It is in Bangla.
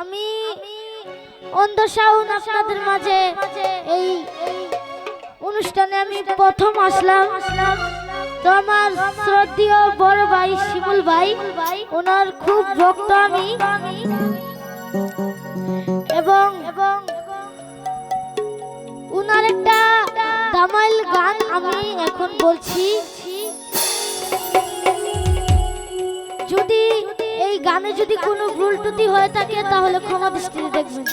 আমি অন্ধ শাউন আপনাদের মাঝে এই অনুষ্ঠানে আমি প্রথম আসলাম। তো আমার শ্রদ্ধেয় বড় ভাই শিমুল ভাই, ওনার খুব ভক্ত আমি। এবং এবং উনার একটা দামাইল গান আমি এখন বলছি। যদি এই গানে যদি কোনো ভুল ত্রুটি হয়ে থাকে তাহলে ক্ষমা দৃষ্টিতে দেখবেন।